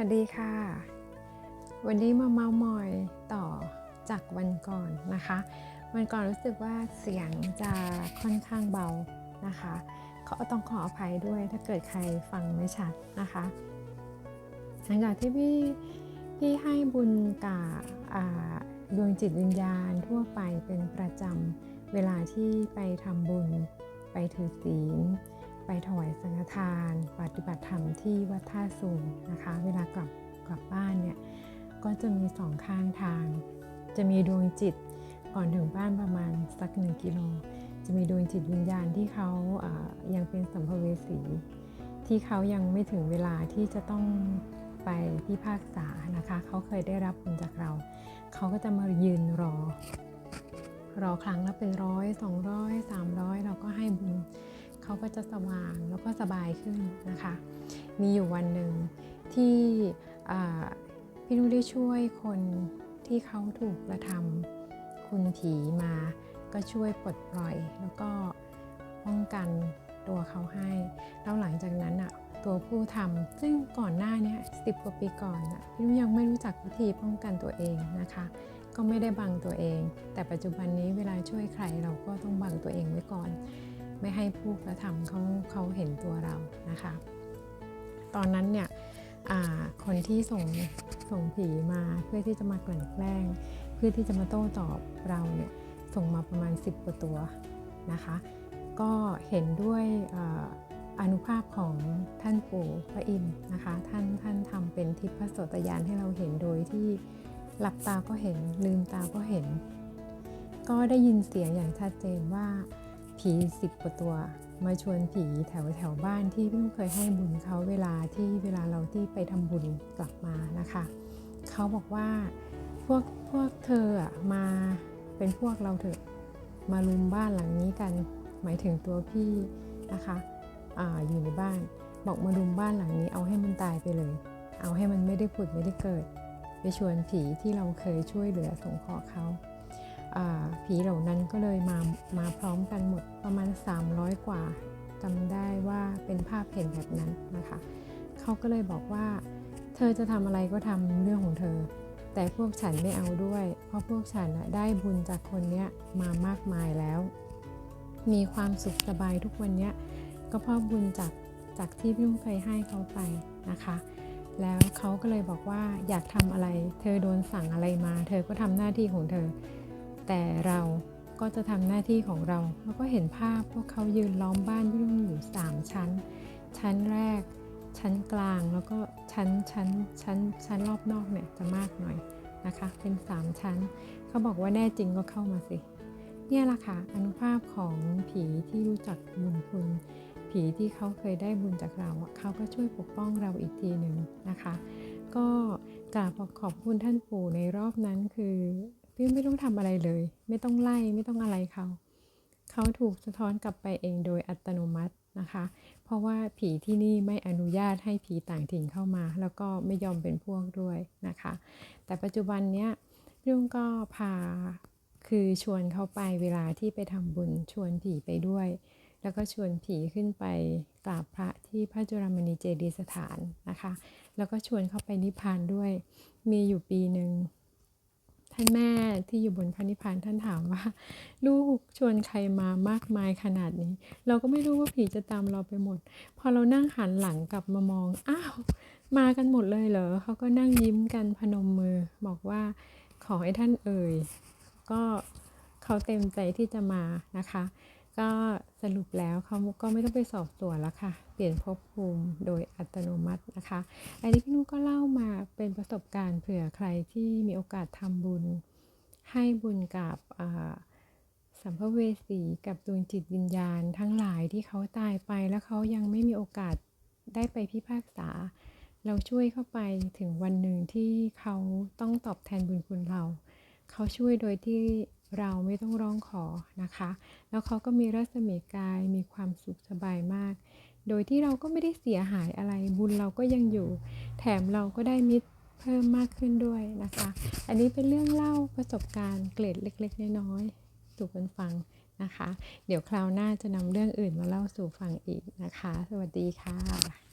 วัสดีค่ะ วันนี้มาเมาส์มอยต่อจากวันก่อนนะคะ วันก่อนรู้สึกว่าเสียงจะค่อนข้างเบานะคะเขาต้องขออภัยด้วยถ้าเกิดใครฟังไม่ชัดนะคะหลังจากที่พี่พี่ให้บุญกับดวงจิตวิญญาณทั่วไปเป็นประจำเวลาที่ไปทำบุญไปถือศีล ไปถวายสังฆทาน ปฏิบัติธรรมที่วัดท่าสูงนะคะ เวลากลับกลับบ้านเนี่ยก็จะมีสองข้างทาง จะมีดวงจิตก่อนถึงบ้านประมาณสักหนึ่งกิโลจะมีดวงจิตวิญญาณที่เขาอ่ายังเป็นสัมภเวสี ที่เขายังไม่ถึงเวลาที่จะต้องไปพิพากษานะคะ เขาเคยได้รับบุญจากเรา เขาก็จะมายืนรอ รอครั้งละเป็นร้อยสองร้อยสามร้อยเราก็ให้บุญ เขาก็จะสว่างแล้วก็สบายขึ้นนะคะ มีอยู่วันหนึ่งที่พี่นุ้ยได้ช่วยคนที่เขาถูกกระทำคุณผีมาก็ช่วยปลดปล่อย แล้วก็ป้องกันตัวเขาให้ แล้วหลังจากนั้นอะตัวผู้ทำซึ่งก่อนหน้านี้สิบกว่าปีก่อนอะพี่นุ้ยยังไม่รู้จักวิธีป้องกันตัวเองนะคะ ก็ไม่ได้บังตัวเอง แต่ปัจจุบันนี้เวลาช่วยใครเราก็ต้องบังตัวเองไว้ก่อน ไม่ให้ผู้กระทำเขาเขาเห็นตัวเรานะคะ ตอนนั้นเนี่ยคนที่ส่งส่งผีมาเพื่อที่จะมากลั่นแกล้ง เพื่อที่จะมาโต้ตอบเราเนี่ยส่งมาประมาณ 10กว่าตัวนะคะ ก็เห็นด้วยออนุภาพของท่านปู่พระอินทร์นะคะ ท่านท่านทำเป็นทิพย์โสตยานให้เราเห็นโดยที่หลับตาก็เห็นลืมตาก็เห็น ก็ได้ยินเสียงอย่างชัดเจนว่า ผีสิบกว่าตัว มาชวนผีแถวแถวบ้านที่พิ่งเคยให้บุญเขาเวลาที่เวลาเราที่ไปทำบุญกลับมานะคะ เขาบอกว่าพวกพวกเธออะมาเป็นพวกเราเถอะมารุมบ้านหลังนี้กัน หมายถึงตัวพี่นะคะออยู่ในบ้าน บอกมารุมบ้านหลังนี้เอาให้มันตายไปเลย เอาให้มันไม่ได้ผุดไม่ได้เกิด ไปชวนผีที่เราเคยช่วยเหลือสงเคราะห์เขา ผีเหล่านั้นก็เลยมามาพร้อมกันหมดประมาณ 300 กว่าจำได้ว่าเป็นภาพเห็นแบบนั้นนะคะ เขาก็เลยบอกว่า เธอจะทำอะไรก็ทำเรื่องของเธอ แต่พวกฉันไม่เอาด้วย เพราะพวกฉันได้บุญจากคนเนี้ยมามากมายแล้ว มีความสุขสบายทุกวันเนี้ยก็เพราะบุญจากจากที่พี่ลุงเคยให้เขาไปนะคะ แล้วเขาก็เลยบอกว่าอยากทำอะไร เธอโดนสั่งอะไรมา เธอก็ทำหน้าที่ของเธอ แต่เราก็จะทำหน้าที่ของเรา แล้วก็เห็นภาพพวกเขายืนล้อมบ้านพี่งอยู่ 3 ชั้น ชั้นแรก ชั้นกลางแล้วก็ชั้นชั้นชั้นชั้นรอบนอกเนี่ยจะมากหน่อยนะคะ เป็น 3 ชั้น เขาบอกว่าแน่จริงก็เข้ามาสิ เนี่ยแหละค่ะอนุภาพของผีที่รู้จักบุญคุณ ผีที่เขาเคยได้บุญจากเราเขาก็ช่วยปกป้องเราอีกทีหนึ่งนะคะ ก็กราบขอบคุณท่านปู่ในรอบนั้นคือ พี่ไม่ต้องทำอะไรเลย ไม่ต้องไล่ไม่ต้องอะไรเขา เขาถูกสะท้อนกลับไปเองโดยอัตโนมัตินะคะ เพราะว่าผีที่นี่ไม่อนุญาตให้ผีต่างถิ่นเข้ามา แล้วก็ไม่ยอมเป็นพวกด้วยนะคะ แต่ปัจจุบันเนี้ยพี่ลุงก็พาคือชวนเขาไปเวลาที่ไปทำบุญชวนผีไปด้วย แล้วก็ชวนผีขึ้นไปกราบพระที่พระจุลมณีเจดียสถานนะคะ แล้วก็ชวนเขาไปนิพพานด้วย มีอยู่ปีหนึ่ง ท่านแม่ที่อยู่บนพระนิพพานท่านถามว่า ลูกชวนใครมามากมายขนาดนี้ เราก็ไม่รู้ว่าผีจะตามเราไปหมด พอเรานั่งหันหลังกลับมามอง อ้าว มากันหมดเลยเหรอเขาก็นั่งยิ้มกันพนมมือ บอกว่าขอให้ท่านเอ่ย ก็เขาเต็มใจที่จะมานะคะ ก็สรุปแล้วเขาก็ไม่ต้องไปสอบสวนแล้วค่ะ เปลี่ยนภพภูมิโดยอัตโนมัตินะคะ อันนี้พี่นุ้ก็เล่ามาเป็นประสบการณ์เผื่อใครที่มีโอกาสทำบุญ ให้บุญกับสัมภเวสีกับดวงจิตวิญญาณ ทั้งหลายที่เขาตายไปแล้วเขายังไม่มีโอกาสได้ไปพิพากษา เราช่วยเข้าไปถึงวันหนึ่งที่เขาต้องตอบแทนบุญคุณเรา เขาช่วยโดยที่ เราไม่ต้องร้องขอนะคะ แล้วเขาก็มีรัศมีกายมีความสุขสบายมาก โดยที่เราก็ไม่ได้เสียหายอะไรบุญเราก็ยังอยู่ แถมเราก็ได้มิตรเพิ่มมากขึ้นด้วยนะคะ อันนี้เป็นเรื่องเล่าประสบการณ์เกร็ดเล็ก ๆ น้อยๆสู่กันฟังนะคะ เดี๋ยวคราวหน้าจะนำเรื่องอื่นมาเล่าสู่ฟังอีกนะคะ สวัสดีค่ะ